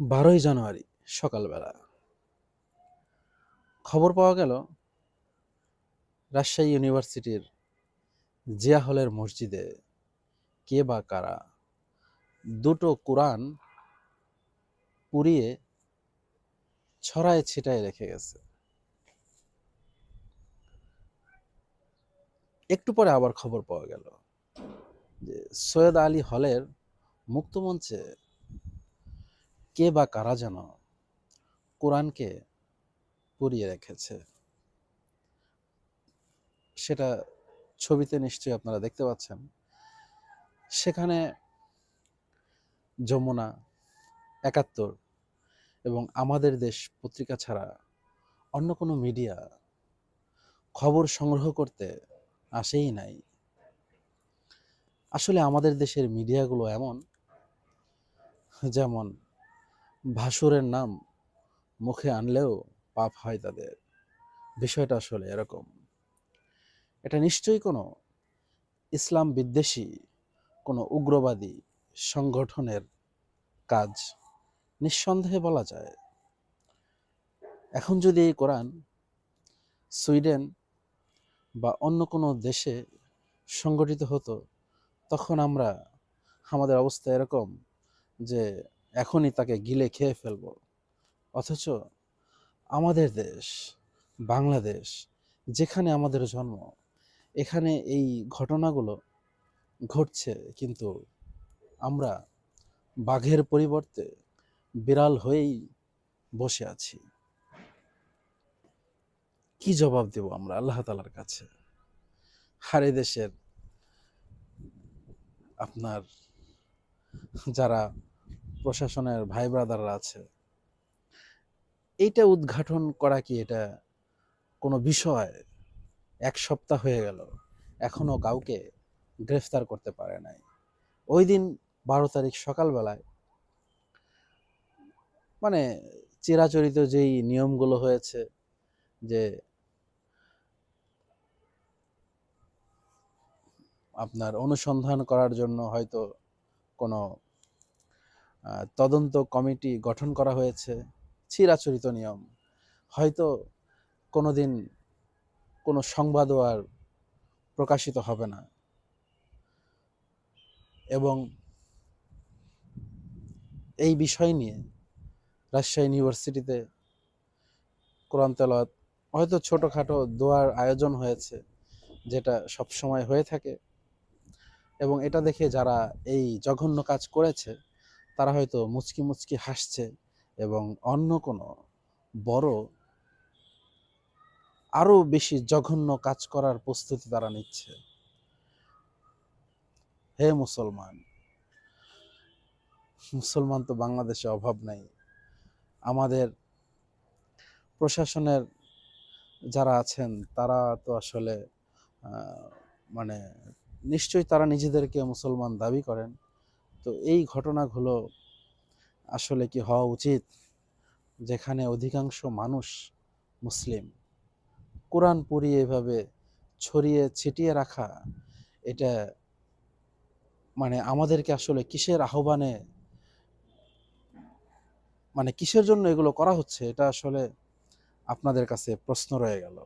বারোই জানুয়ারি, সকালবেলা। খবর পাওয়া গেল, রাজশাহী ইউনিভার্সিটির জিয়া হলের মসজিদে কে বা কারা দুটো কোরআন পুড়িয়ে ছড়ায় ছিটায় রেখে গেছে। একটু পরে আবার খবর পাওয়া গেল যে সৈয়দ আলী হলের মুক্তমঞ্চে কে বা কারা যেন কোরআনকে পুড়িয়ে রেখেছে। সেটা ছবিতে নিশ্চয়ই আপনারা দেখতে পাচ্ছেন। সেখানে যমুনা একাত্তর এবং আমাদের দেশ পত্রিকা ছাড়া অন্য কোনো মিডিয়া খবর সংগ্রহ করতে আসেই নাই। আসলে আমাদের দেশের মিডিয়াগুলো এমন, যেমন ভাসুরের নাম মুখে আনলেও পাপ হয় তাদের। বিষয়টা আসলে এরকম। এটা নিশ্চয়ই কোনো ইসলাম বিদ্বেষী, কোনো উগ্রবাদী সংগঠনের কাজ। নিঃসন্দেহে বলা যায়। এখন যদি এই কোরআন সুইডেন বা অন্য কোনো দেশে সংগঠিত হতো, তখন আমরা, আমাদের অবস্থা এরকম যে এখনই তাকে গিলে খেয়ে ফেলব। অথচ আমাদের দেশ, বাংলাদেশ, যেখানে আমাদের জন্ম, এখানে এই ঘটনাগুলো ঘটছে কিন্তু আমরা বাঘের পরিবর্তে বিড়াল হয়েই বসে আছি। কি জবাব দেব আমরা আল্লাহ তালার কাছে? হারে দেশের আপনার যারা প্রশাসনের ভাই ব্রাদাররা আছে। এইটা উদ্ঘাটন করা কি এটা কোনো বিষয়? এক সপ্তাহ হয়ে গেল, এখনও কাউকে গ্রেফতার করতে পারে নাই। ওই দিন বারো তারিখ সকালবেলায় মানে চিরাচরিত যেই নিয়মগুলো হয়েছে যে আপনার অনুসন্ধান করার জন্য হয়তো কোনো তদন্ত কমিটি গঠন করা হয়েছে, চিরাচরিত নিয়ম। হয়তো কোনো দিন কোনো সংবাদও আর প্রকাশিত হবে না। এবং এই বিষয় নিয়ে রাজশাহী ইউনিভার্সিটিতে কোরআন হয়তো ছোটোখাটো দোয়ার আয়োজন হয়েছে, যেটা সব সময় হয়ে থাকে। এবং এটা দেখে যারা এই জঘন্য কাজ করেছে তারা হয়তো মুচকি মুচকি হাসছে এবং অন্য কোনো বড়, আরও বেশি জঘন্য কাজ করার প্রস্তুতি তারা নিচ্ছে। হে মুসলমান মুসলমান তো বাংলাদেশে অভাব নাই। আমাদের প্রশাসনের যারা আছেন, তারা তো আসলে মানে নিশ্চয়ই তারা নিজেদেরকে মুসলমান দাবি করেন। তো এই ঘটনাগুলো আসলে কি হওয়া উচিত? যেখানে অধিকাংশ মানুষ মুসলিম। কোরআন পড়িয়ে এভাবে ছড়িয়ে ছিটিয়ে রাখা, এটা মানে আমাদেরকে আসলে কিসের আহ্বানে মানে কিসের জন্য এগুলো করা হচ্ছে, এটা আসলে আপনাদের কাছে প্রশ্ন রয়ে গেল।